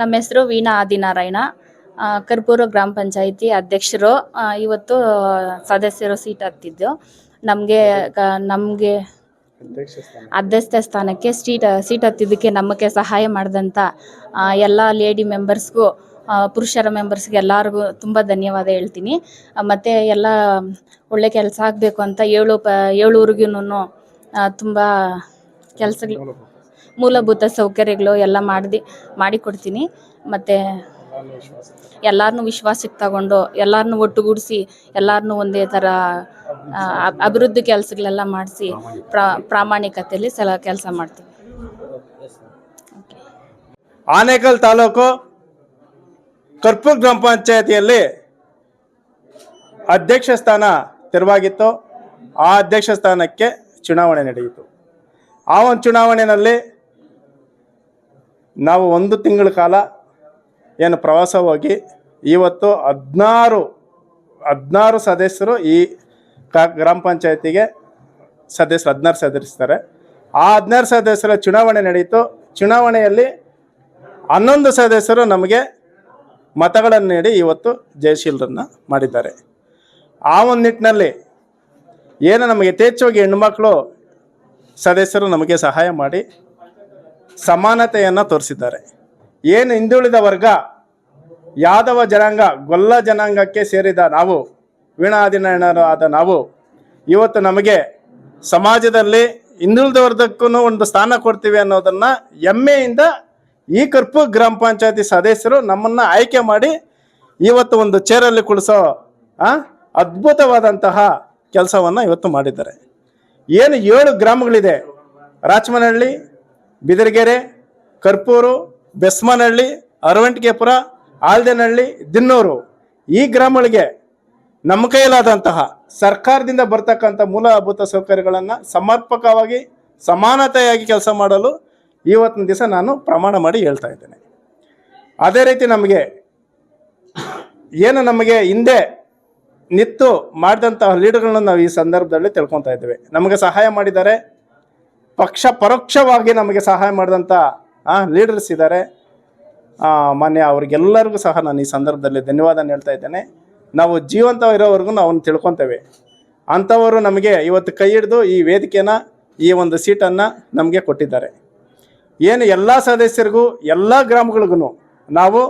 ನಮ್ಮ ಹೆಸರು ವೀಣಾ ಆದಿನಾರಾಯಣ. ಕರ್ಪೂರ ಗ್ರಾಮ ಪಂಚಾಯಿತಿ ಅಧ್ಯಕ್ಷರು. ಇವತ್ತು ಸದಸ್ಯರು ಸೀಟ್ ಹತ್ತಿದ್ದು. ನಮಗೆ ನಮಗೆ ಅಧ್ಯಕ್ಷ ಸ್ಥಾನಕ್ಕೆ ಸೀಟ್ ಸೀಟ್ ಹತ್ತಿದ್ದಕ್ಕೆ ನಮಗೆ ಸಹಾಯ ಮಾಡಿದಂಥ ಎಲ್ಲ ಲೇಡಿ ಮೆಂಬರ್ಸ್ಗೂ ಪುರುಷರ ಮೆಂಬರ್ಸ್ಗೆ ಎಲ್ಲರಿಗೂ ತುಂಬ ಧನ್ಯವಾದ ಹೇಳ್ತೀನಿ. ಮತ್ತು ಮತ್ತೆ ಎಲ್ಲ ಒಳ್ಳೆ ಕೆಲಸ ಆಗಬೇಕು ಅಂತ ಏಳು ಪ ಏಳೂರಿಗೂ ತುಂಬ ಕೆಲಸಗಳು ಮೂಲಭೂತ ಸೌಕರ್ಯಗಳು ಎಲ್ಲ ಮಾಡಿ ಮಾಡಿಕೊಡ್ತೀನಿ. ಮತ್ತು ಎಲ್ಲರನ್ನೂ ವಿಶ್ವಾಸಕ್ಕೆ ತಗೊಂಡು ಎಲ್ಲರನ್ನೂ ಒಟ್ಟುಗೂಡಿಸಿ ಎಲ್ಲರನ್ನೂ ಒಂದೇ ಥರ ಅಭಿವೃದ್ಧಿ ಕೆಲಸಗಳೆಲ್ಲ ಮಾಡಿಸಿ, ಪ್ರಾ, ಪ್ರಾಮಾಣಿಕತೆಯಲ್ಲಿ ಸಲ, ಕೆಲಸ ಮಾಡ್ತೀವಿ. ಆನೇಕಲ್ ತಾಲೂಕು ಕರ್ಪೂರ್ ಗ್ರಾಮ ಪಂಚಾಯತಿಯಲ್ಲಿ ಅಧ್ಯಕ್ಷ ಸ್ಥಾನ ತೆರವಾಗಿತ್ತು. ಆ ಅಧ್ಯಕ್ಷ ಸ್ಥಾನಕ್ಕೆ ಚುನಾವಣೆ ನಡೆಯಿತು. ಆ ಒಂದು ಚುನಾವಣೆಯಲ್ಲಿ ನಾವು ಒಂದು ತಿಂಗಳ ಕಾಲ ಏನು ಪ್ರವಾಸ ಹೋಗಿ ಇವತ್ತು ಹದಿನಾರು ಹದಿನಾರು ಸದಸ್ಯರು ಈ ಗ್ರಾಮ ಪಂಚಾಯತಿಗೆ ಸದಸ್ಯರು, ಹದಿನಾರು ಸದಸ್ಯರಿಸ್ತಾರೆ ಆ ಹದಿನಾರು ಸದಸ್ಯರ ಚುನಾವಣೆ ನಡೆಯಿತು ಚುನಾವಣೆಯಲ್ಲಿ ಹನ್ನೊಂದು ಸದಸ್ಯರು ನಮಗೆ ಮತಗಳನ್ನು ನೀಡಿ ಇವತ್ತು ಜಯಶೀಲರನ್ನು ಮಾಡಿದ್ದಾರೆ. ಆ ಒಂದು ನಿಟ್ಟಿನಲ್ಲಿ ಏನು ನಮಗೆ ಯಥೇಚ್ಛವಾಗಿ ಹೆಣ್ಣುಮಕ್ಕಳು ಸದಸ್ಯರು ನಮಗೆ ಸಹಾಯ ಮಾಡಿ ಸಮಾನತೆಯನ್ನು ತೋರಿಸಿದ್ದಾರೆ. ಏನು ಹಿಂದುಳಿದ ವರ್ಗ, ಯಾದವ ಜನಾಂಗ, ಗೊಲ್ಲ ಜನಾಂಗಕ್ಕೆ ಸೇರಿದ ನಾವು ವೀಣಾದಿನಾಯಣರು ಆದ ನಾವು, ಇವತ್ತು ನಮಗೆ ಸಮಾಜದಲ್ಲಿ ಹಿಂದುಳಿದ ವರ್ಗಕ್ಕೂ ಒಂದು ಸ್ಥಾನ ಕೊಡ್ತೀವಿ ಅನ್ನೋದನ್ನ ಹೆಮ್ಮೆಯಿಂದ ಈ ಕರ್ಪು ಗ್ರಾಮ ಪಂಚಾಯತಿ ಸದಸ್ಯರು ನಮ್ಮನ್ನ ಆಯ್ಕೆ ಮಾಡಿ ಇವತ್ತು ಒಂದು ಚೇರಲ್ಲಿ ಕುಳಿಸೋ ಅದ್ಭುತವಾದಂತಹ ಕೆಲಸವನ್ನು ಇವತ್ತು ಮಾಡಿದ್ದಾರೆ. ಏನು ಏಳು ಗ್ರಾಮಗಳಿದೆ, ರಾಚಮನಹಳ್ಳಿ ಬಿದರಗೆರೆ, ಕರ್ಪೂರು, ಬೆಸ್ಮನಹಳ್ಳಿ, ಅರವಂಟಿಗೆಪುರ ಆಲ್ದೇನಹಳ್ಳಿ ದಿನ್ನೂರು. ಈ ಗ್ರಾಮಗಳಿಗೆ ನಮ್ಮ ಕೈಲಾದಂತಹ ಸರ್ಕಾರದಿಂದ ಬರ್ತಕ್ಕಂಥ ಮೂಲಭೂತ ಸೌಕರ್ಯಗಳನ್ನು ಸಮರ್ಪಕವಾಗಿ, ಸಮಾನತೆಯಾಗಿ ಕೆಲಸ ಮಾಡಲು ಇವತ್ತಿನ ದಿವಸ ನಾನು ಪ್ರಮಾಣ ಮಾಡಿ ಹೇಳ್ತಾ ಇದ್ದೇನೆ. ಅದೇ ರೀತಿ ನಮಗೆ ಏನು ನಮಗೆ ಹಿಂದೆ ನಿತ್ತು ಮಾಡಿದಂತಹ ಲೀಡರ್ಗಳನ್ನು ನಾವು ಈ ಸಂದರ್ಭದಲ್ಲಿ ತಿಳ್ಕೊತಾ ಇದ್ದೇವೆ. ನಮಗೆ ಸಹಾಯ ಮಾಡಿದ್ದಾರೆ. ಪಕ್ಷ ಪರೋಕ್ಷವಾಗಿ ನಮಗೆ ಸಹಾಯ ಮಾಡಿದಂಥ ಲೀಡರ್ಸ್ ಇದ್ದಾರೆ. ಮಾನ್ಯ ಅವ್ರಿಗೆಲ್ಲರಿಗೂ ಸಹ ನಾನು ಈ ಸಂದರ್ಭದಲ್ಲಿ ಧನ್ಯವಾದ ಹೇಳ್ತಾ ಇದ್ದೇನೆ. ನಾವು ಜೀವಂತ ಇರೋವರೆಗೂ ನಾವು ಅವ್ನ ತಿಳ್ಕೊತೇವೆ. ಅಂಥವರು ನಮಗೆ ಇವತ್ತು ಕೈ ಹಿಡಿದು ಈ ವೇದಿಕೆನ, ಈ ಒಂದು ಸೀಟನ್ನು ನಮಗೆ ಕೊಟ್ಟಿದ್ದಾರೆ. ಏನು ಎಲ್ಲ ಸದಸ್ಯರಿಗೂ, ಎಲ್ಲ ಗ್ರಾಮಗಳಿಗೂ ನಾವು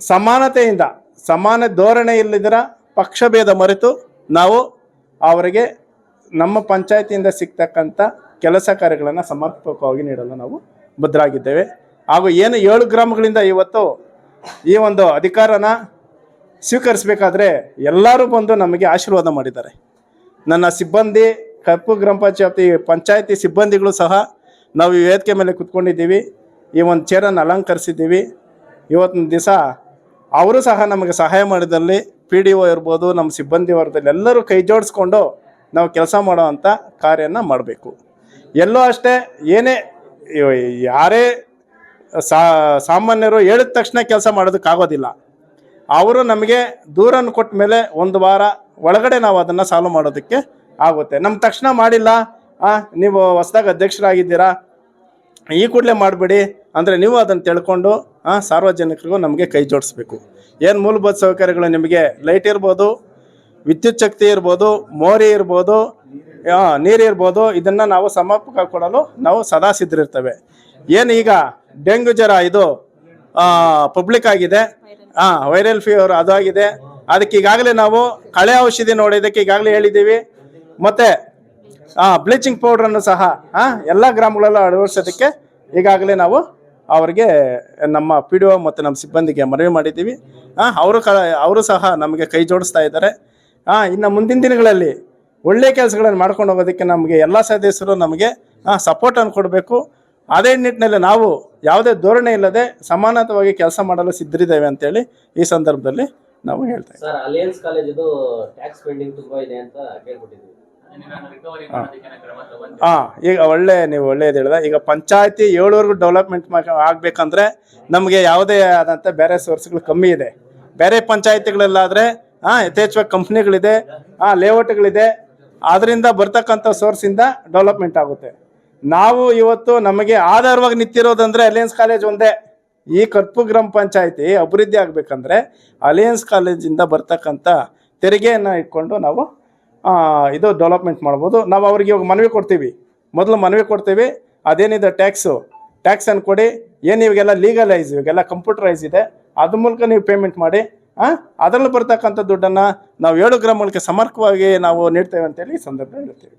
ಸಮಾನತೆಯಿಂದ, ಸಮಾನ ಧೋರಣೆ ಇಲ್ಲದಿರ ಪಕ್ಷಭೇದ ಮರೆತು ನಾವು ಅವರಿಗೆ ನಮ್ಮ ಪಂಚಾಯತಿಯಿಂದ ಸಿಗ್ತಕ್ಕಂಥ ಕೆಲಸ ಕಾರ್ಯಗಳನ್ನು ಸಮರ್ಪಕವಾಗಿ ನೀಡಲು ನಾವು ಬದ್ಧರಾಗಿದ್ದೇವೆ. ಹಾಗೂ ಏನು ಏಳು ಗ್ರಾಮಗಳಿಂದ ಇವತ್ತು ಈ ಒಂದು ಅಧಿಕಾರನ ಸ್ವೀಕರಿಸಬೇಕಾದ್ರೆ ಎಲ್ಲರೂ ಬಂದು ನಮಗೆ ಆಶೀರ್ವಾದ ಮಾಡಿದ್ದಾರೆ. ನನ್ನ ಸಿಬ್ಬಂದಿ, ಕಪ್ಪು ಗ್ರಾಮ ಪಂಚಾಯತಿ ಪಂಚಾಯತಿ ಸಿಬ್ಬಂದಿಗಳು ಸಹ ನಾವು ಈ ವೇದಿಕೆ ಮೇಲೆ ಕುತ್ಕೊಂಡಿದ್ದೀವಿ. ಈ ಒಂದು ಚೇರನ್ನು ಅಲಂಕರಿಸಿದ್ದೀವಿ. ಇವತ್ತಿನ ದಿವಸ ಅವರು ಸಹ ನಮಗೆ ಸಹಾಯ ಮಾಡಿದಲ್ಲಿ ಪಿ ಡಿ ಒ ಇರ್ಬೋದು, ನಮ್ಮ ಸಿಬ್ಬಂದಿ ವರ್ಗದಲ್ಲಿ ಎಲ್ಲರೂ ಕೈ ಜೋಡಿಸ್ಕೊಂಡು ನಾವು ಕೆಲಸ ಮಾಡೋವಂಥ ಕಾರ್ಯನ ಮಾಡಬೇಕು. ಎಲ್ಲೋ ಅಷ್ಟೇ ಏನೇ ಯಾರೇ ಸಾಮಾನ್ಯರು ಹೇಳಿದ ತಕ್ಷಣ ಕೆಲಸ ಮಾಡೋದಕ್ಕಾಗೋದಿಲ್ಲ ಅವರು ನಮಗೆ ದೂರನ್ನು ಕೊಟ್ಟ ಮೇಲೆ ಒಂದು ವಾರ ಒಳಗಡೆ ನಾವು ಅದನ್ನು ಸಾಲ್ವ್ ಮಾಡೋದಕ್ಕೆ ಆಗುತ್ತೆ. ನಮ್ಮ ತಕ್ಷಣ ಮಾಡಿಲ್ಲ ನೀವು ಹೊಸದಾಗ ಅಧ್ಯಕ್ಷರಾಗಿದ್ದೀರಾ, ಈ ಕೂಡಲೇ ಮಾಡಬೇಡಿ, ಅಂದರೆ ನೀವು ಅದನ್ನು ತಿಳ್ಕೊಂಡು ಸಾರ್ವಜನಿಕರಿಗೂ ನಮಗೆ ಕೈ ಜೋಡಿಸ್ಬೇಕು. ಏನು ಮೂಲಭೂತ ಸೌಕರ್ಯಗಳು ನಿಮಗೆ ಲೈಟ್ ಇರ್ಬೋದು ವಿದ್ಯುತ್ ಶಕ್ತಿ ಇರ್ಬೋದು, ಮೋರಿ ಇರ್ಬೋದು ನೀರಿರ್ಬೋದು ಇದನ್ನು ನಾವು ಸಮರ್ಪಕ ಕೊಡಲು ನಾವು ಸದಾ ಸಿದ್ಧರಿರ್ತೇವೆ. ಏನು ಈಗ ಡೆಂಗ್ಯೂ ಜ್ವರ ಇದು ಪಬ್ಲಿಕ್ ಆಗಿದೆ. ಹಾಂ ವೈರಲ್ ಫೀವರ್ ಅದು ಆಗಿದೆ. ಅದಕ್ಕೆ ಈಗಾಗಲೇ ನಾವು ಕಳೆ ಔಷಧಿ ನೋಡಿದ್ದಕ್ಕೆ ಈಗಾಗಲೇ ಹೇಳಿದ್ದೀವಿ. ಮತ್ತೆ ಬ್ಲೀಚಿಂಗ್ ಪೌಡ್ರನ್ನು ಸಹ ಹಾಂ ಎಲ್ಲ ಗ್ರಾಮಗಳಲ್ಲೂ ಅಳವಡಿಸೋದಕ್ಕೆ ಈಗಾಗಲೇ ನಾವು ಅವರಿಗೆ ನಮ್ಮ ಪಿ ಡಿ ಒ ಮತ್ತು ನಮ್ಮ ಸಿಬ್ಬಂದಿಗೆ ಮನವಿ ಮಾಡಿದ್ದೀವಿ. ಹಾಂ ಅವರು ಅವರು ಸಹ ನಮಗೆ ಕೈ ಜೋಡಿಸ್ತಾ ಇದ್ದಾರೆ. ಆ, ಇನ್ನು ಮುಂದಿನ ದಿನಗಳಲ್ಲಿ ಒಳ್ಳೆ ಕೆಲಸಗಳನ್ನು ಮಾಡ್ಕೊಂಡು ಹೋಗೋದಕ್ಕೆ ನಮಗೆ ಎಲ್ಲ ಸದಸ್ಯರು ನಮಗೆ ಸಪೋರ್ಟನ್ನು ಕೊಡಬೇಕು. ಅದೇ ನಿಟ್ಟಿನಲ್ಲಿ ನಾವು ಯಾವುದೇ ಧೋರಣೆ ಇಲ್ಲದೆ ಸಮಾನತವಾಗಿ ಕೆಲಸ ಮಾಡಲು ಸಿದ್ಧರಿದ್ದೇವೆ ಅಂತೇಳಿ ಈ ಸಂದರ್ಭದಲ್ಲಿ ನಾವು ಹೇಳ್ತಾ ಇದ್ದೀವಿ ಸರ್ ಅಲಿಯನ್ಸ್ ಕಾಲೇಜ್ ಇದು ಟ್ಯಾಕ್ಸ್ ಪೆಂಡಿಂಗ್ ತುಂಬಾ ಇದೆ ಅಂತ ಕೇಳ್ಕೊಟ್ಟಿದ್ವಿ ಹಾ. ಈಗ ಒಳ್ಳೆ ನೀವು ಒಳ್ಳೇದು ಹೇಳಿದ. ಈಗ ಪಂಚಾಯತಿ ಏಳುವರೆಗೂ ಡೆವಲಪ್ಮೆಂಟ್ ಆಗಬೇಕಂದ್ರೆ ನಮಗೆ ಯಾವುದೇ ಆದಂಥ ಬೇರೆ ಸೋರ್ಸ್ಗಳು ಕಮ್ಮಿ ಇದೆ. ಬೇರೆ ಪಂಚಾಯತಿಗಳಲ್ಲಾದ್ರೆ ಹಾ ಯಥೇಚ್ಛವಾಗಿ ಕಂಪ್ನಿಗಳಿದೆ, ಆ ಲೇಔಟ್ಗಳಿದೆ. ಅದರಿಂದ ಬರ್ತಕ್ಕಂಥ ಸೋರ್ಸಿಂದ ಡೆವಲಪ್ಮೆಂಟ್ ಆಗುತ್ತೆ. ನಾವು ಇವತ್ತು ನಮಗೆ ಆಧಾರವಾಗಿ ನಿಂತಿರೋದಂದ್ರೆ ಅಲಿಯನ್ಸ್ ಕಾಲೇಜ್ ಒಂದೇ. ಈ ಕರ್ಪು ಗ್ರಾಮ ಪಂಚಾಯಿತಿ ಅಭಿವೃದ್ಧಿ ಆಗಬೇಕಂದ್ರೆ ಅಲಿಯನ್ಸ್ ಕಾಲೇಜಿಂದ ಬರ್ತಕ್ಕಂಥ ತೆರಿಗೆಯನ್ನು ಇಟ್ಕೊಂಡು ನಾವು ಇದು ಡೆವಲಪ್ಮೆಂಟ್ ಮಾಡ್ಬೋದು. ನಾವು ಅವ್ರಿಗೆ ಇವಾಗ ಮನವಿ ಕೊಡ್ತೀವಿ. ಮೊದಲು ಮನವಿ ಕೊಡ್ತೀವಿ. ಅದೇನಿದೆ ಟ್ಯಾಕ್ಸು ಟ್ಯಾಕ್ಸನ್ನು ಕೊಡಿ. ಏನು ಇವಾಗೆಲ್ಲ ಲೀಗಲೈಸ್ ಇವಾಗೆಲ್ಲ ಕಂಪ್ಯೂಟರೈಸ್ ಇದೆ. ಅದ್ರ ಮೂಲಕ ನೀವು ಪೇಮೆಂಟ್ ಮಾಡಿ. ಅದರಲ್ಲಿ ಬರ್ತಕ್ಕಂಥ ದುಡ್ಡನ್ನು ನಾವು ಏಳು ಗ್ರಾಮಗಳಿಗೆ ಸಮರ್ಕವಾಗಿ ನಾವು ನೀಡ್ತೇವೆ ಅಂತೇಳಿ ಈ ಸಂದರ್ಭ ಹೇಳ್ತೀವಿ.